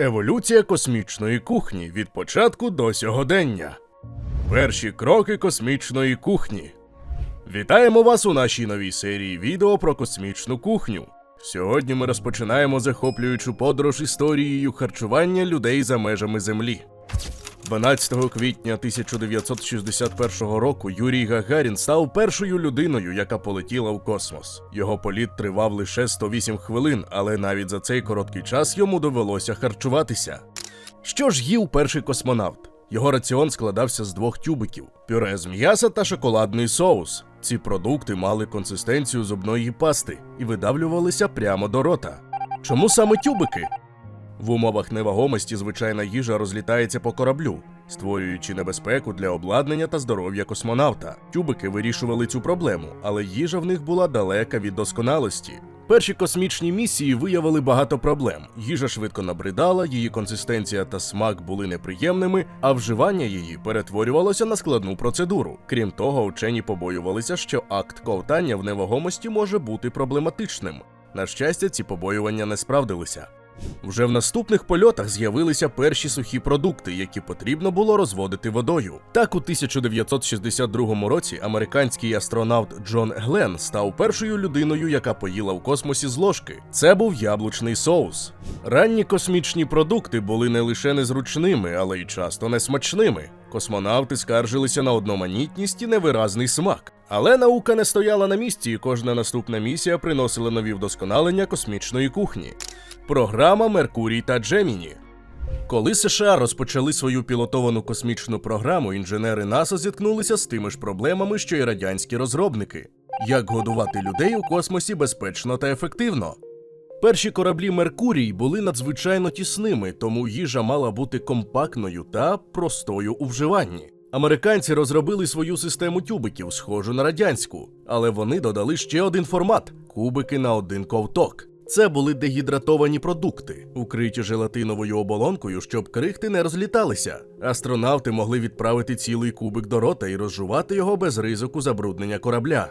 Еволюція космічної кухні від початку до сьогодення. Перші кроки космічної кухні. Вітаємо вас у нашій новій серії відео про космічну кухню. Сьогодні ми розпочинаємо захоплюючу подорож історією харчування людей за межами Землі. 12 квітня 1961 року Юрій Гагарін став першою людиною, яка полетіла в космос. Його політ тривав лише 108 хвилин, але навіть за цей короткий час йому довелося харчуватися. Що ж їв перший космонавт? Його раціон складався з двох тюбиків: пюре з м'яса та шоколадний соус. Ці продукти мали консистенцію зубної пасти і видавлювалися прямо до рота. Чому саме тюбики? В умовах невагомості звичайна їжа розлітається по кораблю, створюючи небезпеку для обладнання та здоров'я космонавта. Тюбики вирішували цю проблему, але їжа в них була далека від досконалості. Перші космічні місії виявили багато проблем. Їжа швидко набридала, її консистенція та смак були неприємними, а вживання її перетворювалося на складну процедуру. Крім того, учені побоювалися, що акт ковтання в невагомості може бути проблематичним. На щастя, ці побоювання не справдилися. Вже в наступних польотах з'явилися перші сухі продукти, які потрібно було розводити водою. Так, у 1962 році американський астронавт Джон Глен став першою людиною, яка поїла в космосі з ложки. Це був яблучний соус. Ранні космічні продукти були не лише незручними, але й часто несмачними. Космонавти скаржилися на одноманітність і невиразний смак. Але наука не стояла на місці, і кожна наступна місія приносила нові вдосконалення космічної кухні. Програма Меркурій та Джеміні. Коли США розпочали свою пілотовану космічну програму, інженери НАСА зіткнулися з тими ж проблемами, що й радянські розробники: як годувати людей у космосі безпечно та ефективно. Перші кораблі Меркурій були надзвичайно тісними, тому їжа мала бути компактною та простою у вживанні. Американці розробили свою систему тюбиків, схожу на радянську, але вони додали ще один формат кубики на один ковток. Це були дегідратовані продукти, укриті желатиновою оболонкою, щоб крихти не розліталися. Астронавти могли відправити цілий кубик до рота і розжувати його без ризику забруднення корабля.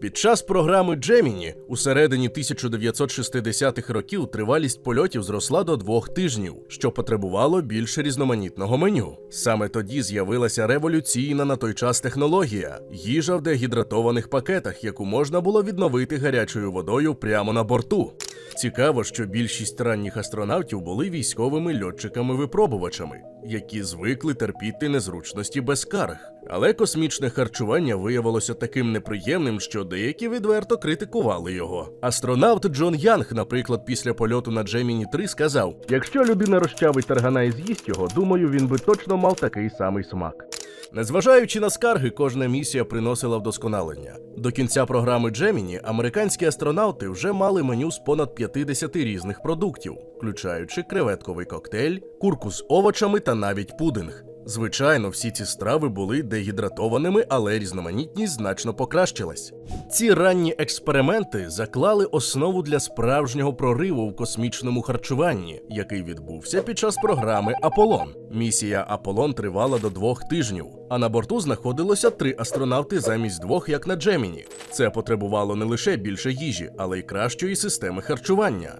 Під час програми Джеміні у середині 1960-х років тривалість польотів зросла до двох тижнів, що потребувало більш різноманітного меню. Саме тоді з'явилася революційна на той час технологія їжа в дегідратованих пакетах, яку можна було відновити гарячою водою прямо на борту. Цікаво, що більшість ранніх астронавтів були військовими льотчиками-випробувачами, які звикли терпіти незручності без скарг. Але космічне харчування виявилося таким неприємним, що деякі відверто критикували його. Астронавт Джон Янг, наприклад, після польоту на Джеміні 3 сказав: Якщо людина розчавить таргана і з'їсть його, думаю, він би точно мав такий самий смак. Незважаючи на скарги, кожна місія приносила вдосконалення. До кінця програми Джеміні американські астронавти вже мали меню з понад 50 різних продуктів, включаючи креветковий коктейль, курку з овочами та навіть пудинг. Звичайно, всі ці страви були дегідратованими, але різноманітність значно покращилась. Ці ранні експерименти заклали основу для справжнього прориву в космічному харчуванні, який відбувся під час програми Аполлон. Місія Аполлон тривала до двох тижнів, а на борту знаходилося три астронавти замість двох, як на Джеміні. Це потребувало не лише більше їжі, але й кращої системи харчування.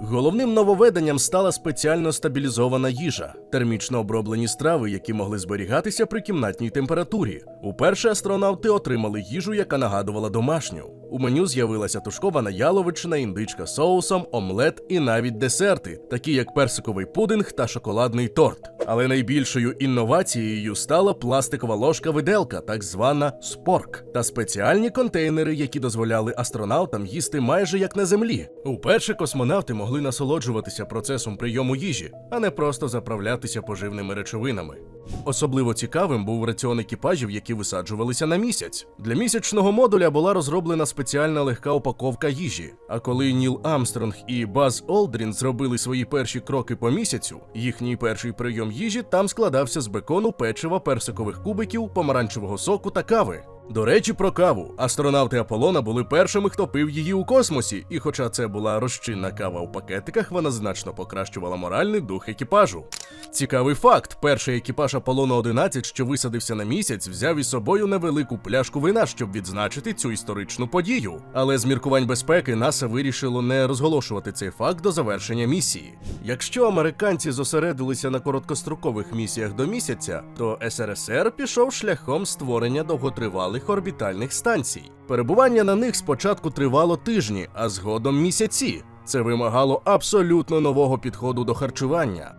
Головним нововведенням стала спеціально стабілізована їжа, термічно оброблені страви, які могли зберігатися при кімнатній температурі. Уперше астронавти отримали їжу, яка нагадувала домашню. У меню з'явилася тушкована яловичина, індичка з соусом, омлет і навіть десерти, такі як персиковий пудинг та шоколадний торт. Але найбільшою інновацією стала пластикова ложка-виделка, так звана спорк, та спеціальні контейнери, які дозволяли астронавтам їсти майже як на землі. Уперше космонавти могли насолоджуватися процесом прийому їжі, а не просто заправлятися поживними речовинами. Особливо цікавим був раціон екіпажів, які висаджувалися на місяць. Для місячного модуля була розроблена спеціальна легка упаковка їжі. А коли Ніл Амстронг і Баз Олдрін зробили свої перші кроки по місяцю, їхній перший прийом їжі там складався з бекону, печива, персикових кубиків, помаранчевого соку та кави. До речі, про каву. Астронавти Аполлона були першими, хто пив її у космосі, і хоча це була розчинна кава у пакетиках, вона значно покращувала моральний дух екіпажу. Цікавий факт: перший екіпаж Аполлону 11, що висадився на місяць, взяв із собою невелику пляшку вина, щоб відзначити цю історичну подію. Але з міркувань безпеки НАСА вирішило не розголошувати цей факт до завершення місії. Якщо американці зосередилися на короткострокових місіях до місяця, то СРСР пішов шляхом створення довготривалих орбітальних станцій. Перебування на них спочатку тривало тижні, а згодом місяці. Це вимагало абсолютно нового підходу до харчування.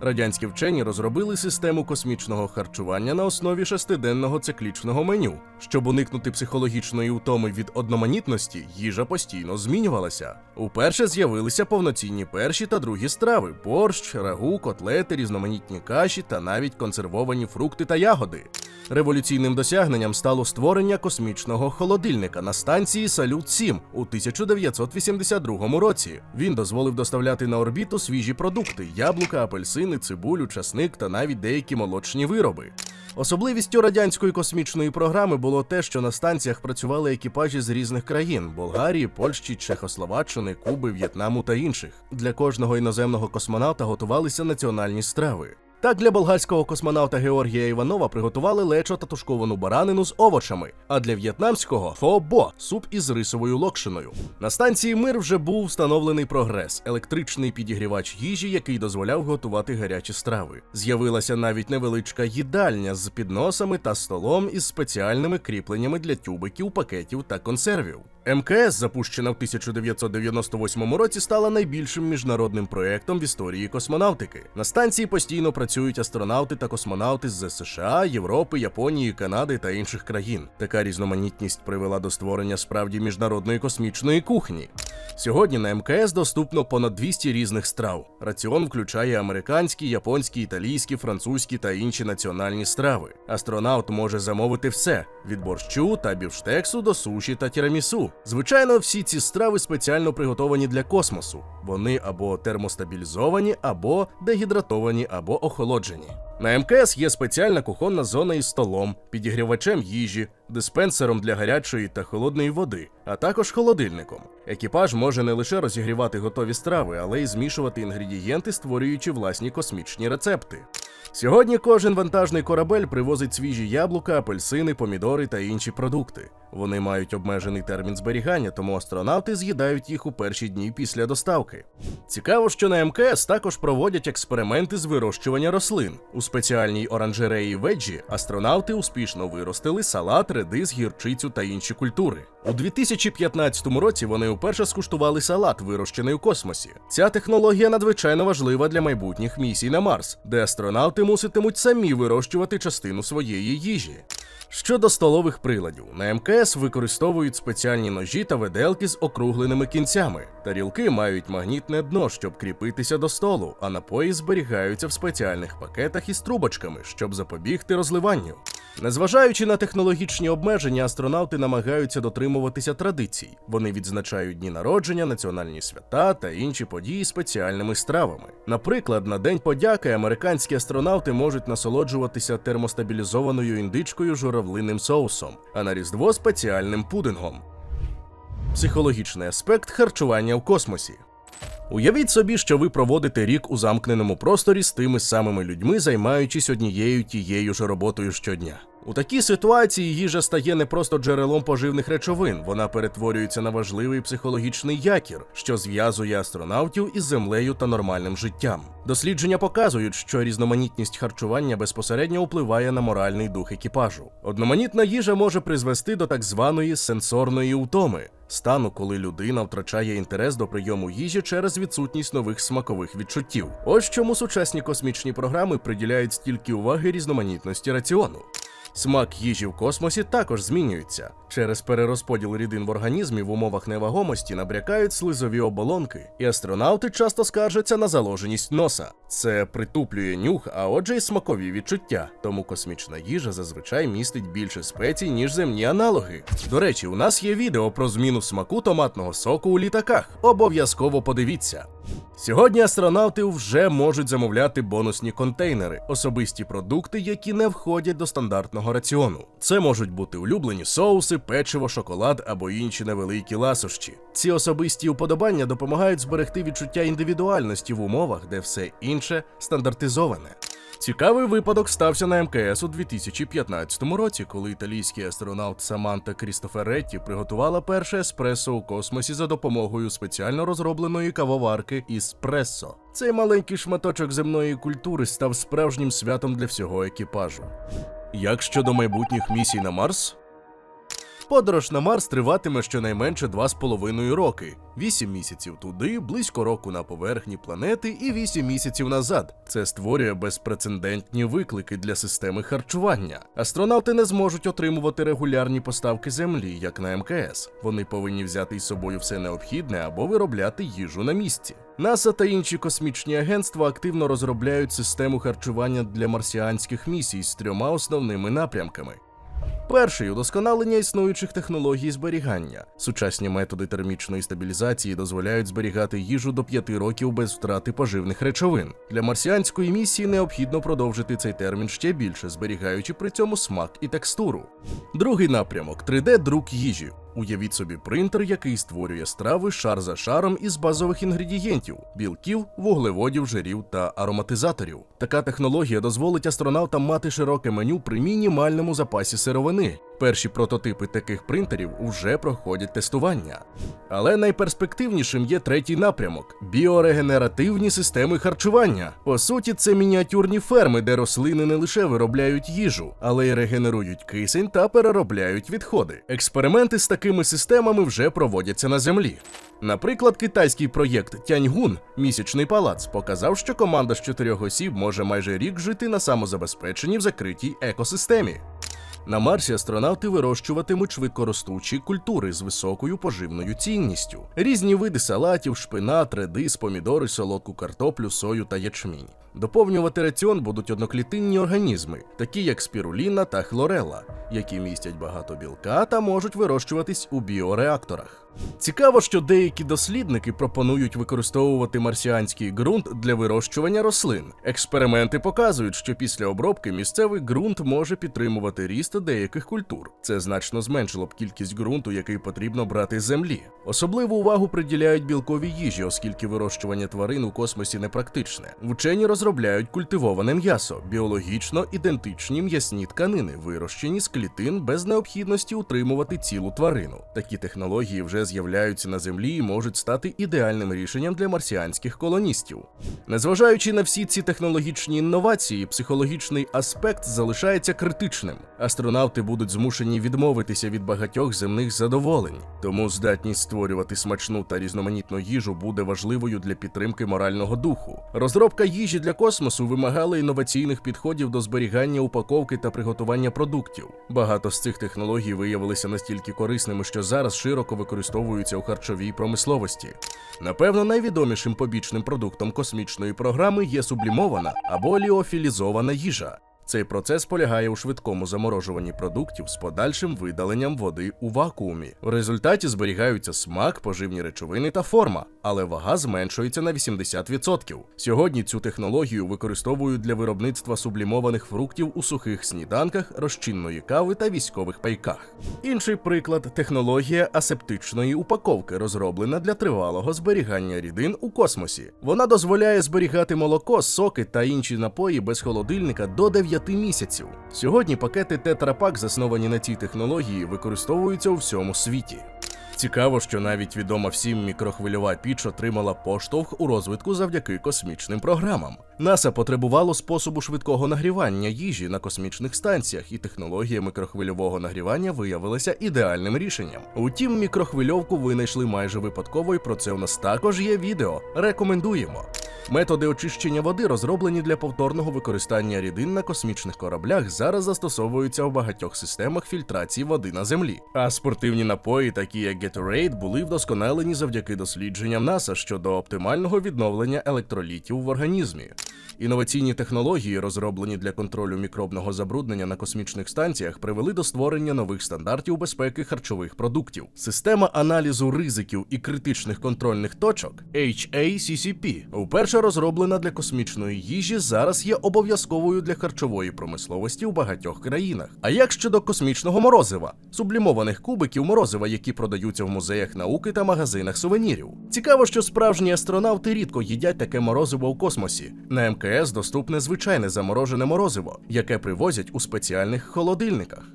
Радянські вчені розробили систему космічного харчування на основі шестиденного циклічного меню. Щоб уникнути психологічної утоми від одноманітності, їжа постійно змінювалася. Уперше з'явилися повноцінні перші та другі страви: борщ, рагу, котлети, різноманітні каші та навіть консервовані фрукти та ягоди. Революційним досягненням стало створення космічного холодильника на станції Салют 7 у 1982 році. Він дозволив доставляти на орбіту свіжі продукти: яблука, апельсини, цибулю, часник та навіть деякі молочні вироби. Особливістю радянської космічної програми було те, що на станціях працювали екіпажі з різних країн Болгарії, Польщі, Чехословаччини, Куби, В'єтнаму та інших. Для кожного іноземного космонавта готувалися національні страви. Так для болгарського космонавта Георгія Іванова приготували лечо та тушковану баранину з овочами, а для в'єтнамського фо-бо – суп із рисовою локшиною. На станції Мир вже був встановлений прогрес, електричний підігрівач їжі, який дозволяв готувати гарячі страви. З'явилася навіть невеличка їдальня з підносами та столом із спеціальними кріпленнями для тюбиків, пакетів та консервів. МКС, запущена в 1998 році, стала найбільшим міжнародним проєктом в історії космонавтики. На станції постійно працюють астронавти та космонавти з США, Європи, Японії, Канади та інших країн. Така різноманітність привела до створення справді міжнародної космічної кухні. Сьогодні на МКС доступно понад 200 різних страв. Раціон включає американські, японські, італійські, французькі та інші національні страви. Астронавт може замовити все: від борщу та бівштексу до суші та тірамісу. Звичайно, всі ці страви спеціально приготовані для космосу. Вони або термостабілізовані, або дегідратовані, або охолоджені. На МКС є спеціальна кухонна зона із столом, підігрівачем їжі, диспенсером для гарячої та холодної води, а також холодильником. Екіпаж може не лише розігрівати готові страви, але й змішувати інгредієнти, створюючи власні космічні рецепти. Сьогодні кожен вантажний корабель привозить свіжі яблука, апельсини, помідори та інші продукти. Вони мають обмежений термін зберігання, тому астронавти з'їдають їх у перші дні після доставки. Цікаво, що на МКС також проводять експерименти з вирощування рослин. У спеціальній оранжереї Веджі астронавти успішно виростили салат, редис, гірчицю та інші культури. У 2015 році вони вперше скуштували салат, вирощений у космосі. Ця технологія надзвичайно важлива для майбутніх місій на Марс, де астронавти муситимуть самі вирощувати частину своєї їжі. Щодо столових приладів, на МКС використовують спеціальні ножі та виделки з округленими кінцями. Тарілки мають магнітне дно, щоб кріпитися до столу, а напої зберігаються в спеціальних пакетах із трубочками, щоб запобігти розливанню. Незважаючи на технологічні обмеження, астронавти намагаються дотримуватися традицій. Вони відзначають дні народження, національні свята та інші події спеціальними стравами. Наприклад, на День подяки американські астронавти можуть насолоджуватися термостабілізованою індичкою журавлиним соусом, а на Різдво спеціальним пудингом. Психологічний аспект харчування в космосі. Уявіть собі, що ви проводите рік у замкненому просторі з тими самими людьми, займаючись однією тією ж роботою щодня. У такій ситуації їжа стає не просто джерелом поживних речовин, вона перетворюється на важливий психологічний якір, що зв'язує астронавтів із землею та нормальним життям. Дослідження показують, що різноманітність харчування безпосередньо впливає на моральний дух екіпажу. Одноманітна їжа може призвести до так званої сенсорної утоми. Стану, коли людина втрачає інтерес до прийому їжі через відсутність нових смакових відчуттів. Ось чому сучасні космічні програми приділяють стільки уваги різноманітності раціону. Смак їжі в космосі також змінюється. Через перерозподіл рідин в організмі в умовах невагомості набрякають слизові оболонки, і астронавти часто скаржаться на заложеність носа. Це притуплює нюх, а отже й смакові відчуття. Тому космічна їжа зазвичай містить більше спецій, ніж земні аналоги. До речі, у нас є відео про зміну смаку томатного соку у літаках. Обов'язково подивіться. Сьогодні астронавти вже можуть замовляти бонусні контейнери, особисті продукти, які не входять до стандартного раціону. Це можуть бути улюблені соуси, печиво, шоколад або інші невеликі ласощі. Ці особисті уподобання допомагають зберегти відчуття індивідуальності в умовах, де все інше стандартизоване. Цікавий випадок стався на МКС у 2015 році, коли італійський астронавт Саманта Крістоферетті приготувала перше еспресо у космосі за допомогою спеціально розробленої кавоварки Іспресо. Цей маленький шматочок земної культури став справжнім святом для всього екіпажу. Як щодо майбутніх місій на Марс? Подорож на Марс триватиме щонайменше 2,5 роки. 8 місяців туди, близько року на поверхні планети і 8 місяців назад. Це створює безпрецедентні виклики для системи харчування. Астронавти не зможуть отримувати регулярні поставки землі, як на МКС. Вони повинні взяти із собою все необхідне або виробляти їжу на місці. НАСА та інші космічні агентства активно розробляють систему харчування для марсіанських місій з трьома основними напрямками. Перший удосконалення існуючих технологій зберігання. Сучасні методи термічної стабілізації дозволяють зберігати їжу до 5 років без втрати поживних речовин. Для марсіанської місії необхідно продовжити цей термін ще більше, зберігаючи при цьому смак і текстуру. Другий напрямок 3D-друк їжі. Уявіть собі принтер, який створює страви шар за шаром із базових інгредієнтів: білків, вуглеводів, жирів та ароматизаторів. Така технологія дозволить астронавтам мати широке меню при мінімальному запасі сировини. Перші прототипи таких принтерів вже проходять тестування. Але найперспективнішим є третій напрямок біорегенеративні системи харчування. По суті, це мініатюрні ферми, де рослини не лише виробляють їжу, але й регенерують кисень та переробляють відходи. Експерименти з такими системами вже проводяться на землі. Наприклад, китайський проєкт Тяньгун Місячний палац показав, що команда з чотирьох осіб може майже рік жити на самозабезпеченні в закритій екосистемі. На Марсі астронавти вирощуватимуть швидкоростучі культури з високою поживною цінністю, різні види салатів, шпинат, редис, помідори, солодку картоплю, сою та ячмінь. Доповнювати раціон будуть одноклітинні організми, такі як спіруліна та хлорела, які містять багато білка та можуть вирощуватись у біореакторах. Цікаво, що деякі дослідники пропонують використовувати марсіанський ґрунт для вирощування рослин. Експерименти показують, що після обробки місцевий ґрунт може підтримувати ріст деяких культур. Це значно зменшило б кількість ґрунту, який потрібно брати з землі. Особливу увагу приділяють білковій їжі, оскільки вирощування тварин у космосі непрактичне. Вчені розробляють культивоване м'ясо, біологічно ідентичні м'ясні тканини, вирощені з клітин без необхідності утримувати цілу тварину. Такі технології вже з'являються на землі і можуть стати ідеальним рішенням для марсіанських колоністів. Незважаючи на всі ці технологічні інновації, психологічний аспект залишається критичним. Астронавти будуть змушені відмовитися від багатьох земних задоволень, тому здатність створювати смачну та різноманітну їжу буде важливою для підтримки морального духу. Розробка їжі для космосу вимагали інноваційних підходів до зберігання упаковки та приготування продуктів. Багато з цих технологій виявилися настільки корисними, що зараз широко використовуються у харчовій промисловості. Напевно, найвідомішим побічним продуктом космічної програми є сублімована або ліофілізована їжа. Цей процес полягає у швидкому заморожуванні продуктів з подальшим видаленням води у вакуумі. В результаті зберігаються смак, поживні речовини та форма, але вага зменшується на 80%. Сьогодні цю технологію використовують для виробництва сублімованих фруктів у сухих сніданках, розчинної кави та військових пайках. Інший приклад технологія асептичної упаковки, розроблена для тривалого зберігання рідин у космосі. Вона дозволяє зберігати молоко, соки та інші напої без холодильника до 9 місяців. Сьогодні пакети Тетрапак, засновані на цій технології, використовуються у всьому світі. Цікаво, що навіть відома всім мікрохвильова піч отримала поштовх у розвитку завдяки космічним програмам. НАСА потребувало способу швидкого нагрівання їжі на космічних станціях, і технологія мікрохвильового нагрівання виявилася ідеальним рішенням. Утім, мікрохвильовку винайшли майже випадково, і про це у нас також є відео. Рекомендуємо. Методи очищення води, розроблені для повторного використання рідин на космічних кораблях, зараз застосовуються у багатьох системах фільтрації води на землі. А спортивні напої, такі як Gatorade, були вдосконалені завдяки дослідженням НАСА щодо оптимального відновлення електролітів в організмі. Інноваційні технології, розроблені для контролю мікробного забруднення на космічних станціях, привели до створення нових стандартів безпеки харчових продуктів. Система аналізу ризиків і критичних контрольних точок HACCP, вперше розроблена для космічної їжі, зараз є обов'язковою для харчової промисловості у багатьох країнах. А як щодо космічного морозива, сублімованих кубиків морозива, які продаються в музеях науки та магазинах сувенірів? Цікаво, що справжні астронавти рідко їдять таке морозиво у космосі. На МКС доступне звичайне заморожене морозиво, яке привозять у спеціальних холодильниках.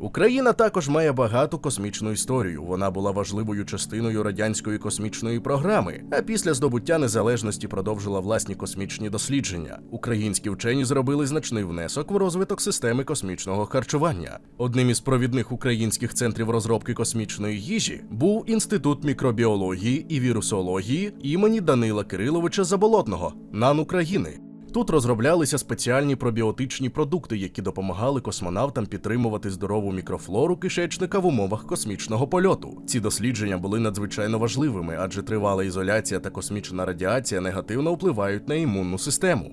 Україна також має багату космічну історію. Вона була важливою частиною радянської космічної програми, а після здобуття незалежності продовжила власні космічні дослідження. Українські вчені зробили значний внесок в розвиток системи космічного харчування. Одним із провідних українських центрів розробки космічної їжі був інститут мікробіології і вірусології імені Данила Кириловича Заболотного НАН України. Тут розроблялися спеціальні пробіотичні продукти, які допомагали космонавтам підтримувати здорову мікрофлору кишечника в умовах космічного польоту. Ці дослідження були надзвичайно важливими, адже тривала ізоляція та космічна радіація негативно впливають на імунну систему.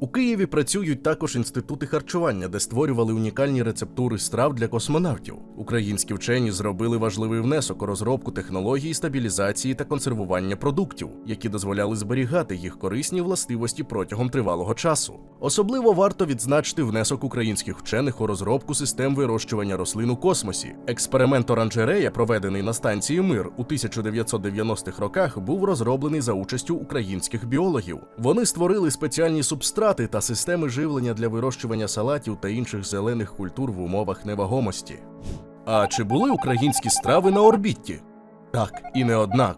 У Києві працюють також інститути харчування, де створювали унікальні рецептури страв для космонавтів. Українські вчені зробили важливий внесок у розробку технологій стабілізації та консервування продуктів, які дозволяли зберігати їх корисні властивості протягом тривалого часу. Особливо варто відзначити внесок українських вчених у розробку систем вирощування рослин у космосі. Експеримент оранжерея, проведений на станції Мир у 1990-х роках, був розроблений за участю українських біологів. Вони створили спеціальні субстрати та системи живлення для вирощування салатів та інших зелених культур в умовах невагомості. А чи були українські страви на орбіті? Так, і не одна.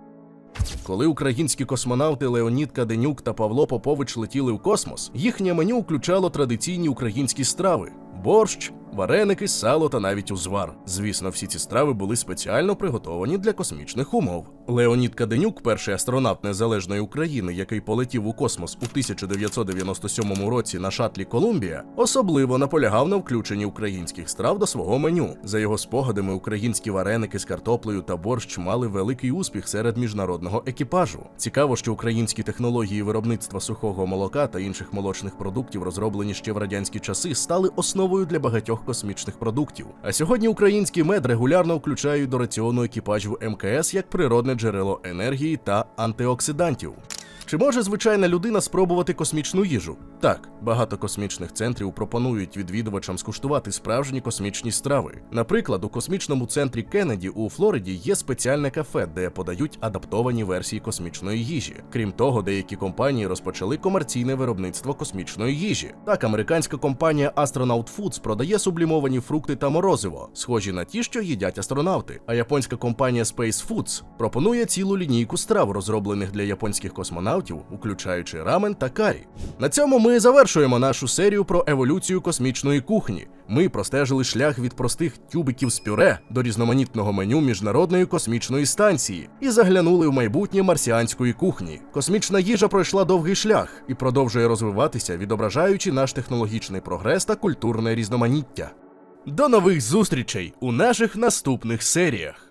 Коли українські космонавти Леонід Каденюк та Павло Попович летіли в космос, їхнє меню включало традиційні українські страви: борщ, вареники, сало та навіть узвар. Звісно, всі ці страви були спеціально приготовані для космічних умов. Леонід Каденюк, перший астронавт незалежної України, який полетів у космос у 1997 році на шатлі Колумбія, особливо наполягав на включенні українських страв до свого меню. За його спогадами, українські вареники з картоплею та борщ мали великий успіх серед міжнародного екіпажу. Цікаво, що українські технології виробництва сухого молока та інших молочних продуктів, розроблені ще в радянські часи, стали основою для багатьох космічних продуктів. А сьогодні український мед регулярно включають до раціону екіпажів МКС як природне джерело енергії та антиоксидантів. Чи може звичайна людина спробувати космічну їжу? Так, багато космічних центрів пропонують відвідувачам скуштувати справжні космічні страви. Наприклад, у космічному центрі Кеннеді у Флориді є спеціальне кафе, де подають адаптовані версії космічної їжі. Крім того, деякі компанії розпочали комерційне виробництво космічної їжі. Так, американська компанія Astronaut Foods продає сублімовані фрукти та морозиво, схожі на ті, що їдять астронавти. А японська компанія Space Foods пропонує цілу лінійку страв, розроблених для японських космонавтів, включаючи рамен та карі. На цьому ми завершуємо нашу серію про еволюцію космічної кухні. Ми простежили шлях від простих тюбиків з пюре до різноманітного меню міжнародної космічної станції і заглянули в майбутнє марсіанської кухні. Космічна їжа пройшла довгий шлях і продовжує розвиватися, відображаючи наш технологічний прогрес та культурне різноманіття. До нових зустрічей у наших наступних серіях.